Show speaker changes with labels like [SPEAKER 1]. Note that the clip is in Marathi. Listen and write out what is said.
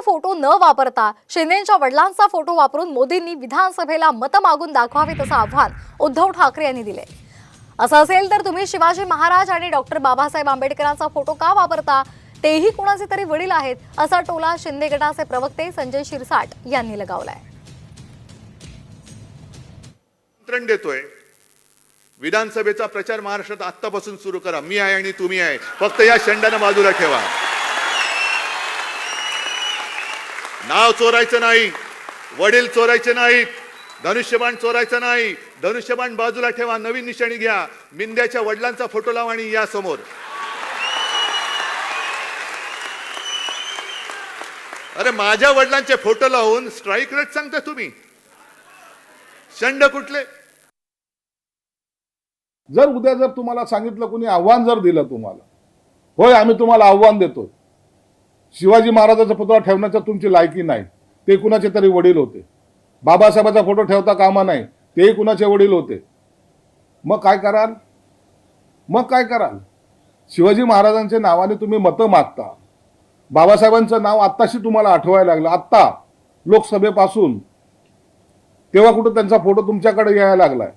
[SPEAKER 1] फोटो न वापरता शिंदेच्या वडिलांचा फोटो वापरून मोदींनी विधानसभेला मतं मागून दाखवावेत असं आव्हान उद्धव ठाकरे यांनी दिले. असं असेल तर तुम्ही शिवाजी महाराज आणि डॉक्टर बाबासाहेब आंबेडकरांचा फोटो का वापरता? तेही कुणाचे तरी वडील आहेत असा टोला शिंदे गटाचे प्रवक्ते संजय शिरसाट यांनी लगावलाय.
[SPEAKER 2] देतोय. विधानसभेचा प्रचार महाराष्ट्रात आत्तापासून सुरू करा. मी आहे आणि तुम्ही आहे. फक्त या शंडानं बाजूला ठेवा. नाव चोरायचं नाही वडील चोरायचे नाहीत धनुष्यबाण चोरायचं नाही धनुष्यबाण बाजूला ठेवा नवीन निशाणी घ्या मिंद्याच्या वडिलांचा फोटो लावा आणि या समोर. अरे माझ्या वडिलांचे फोटो लावून स्ट्राईक रेट सांगता तुम्ही? शंड कुठले?
[SPEAKER 3] जर उद्या जर तुम्हाला सांगितलं कोणी आव्हान जर दिलं तुम्हाला होय आम्ही तुम्हाला आव्हान देतो शिवाजी महाराजाचा पुतळा ठेवण्याचा तुमची लायकी नाही. ते कुणाचे तरी वडील होते. बाबासाहेबाचा फोटो ठेवता कामा नाही. तेही कुणाचे वडील होते. मग काय कराल? मग काय कराल? शिवाजी महाराजांच्या नावाने तुम्ही मतं मागता. बाबासाहेबांचं नाव आत्ताशी तुम्हाला आठवायला लागलं. आत्ता लोकसभेपासून. तेव्हा कुठं त्यांचा फोटो तुमच्याकडे यायला लागलाय.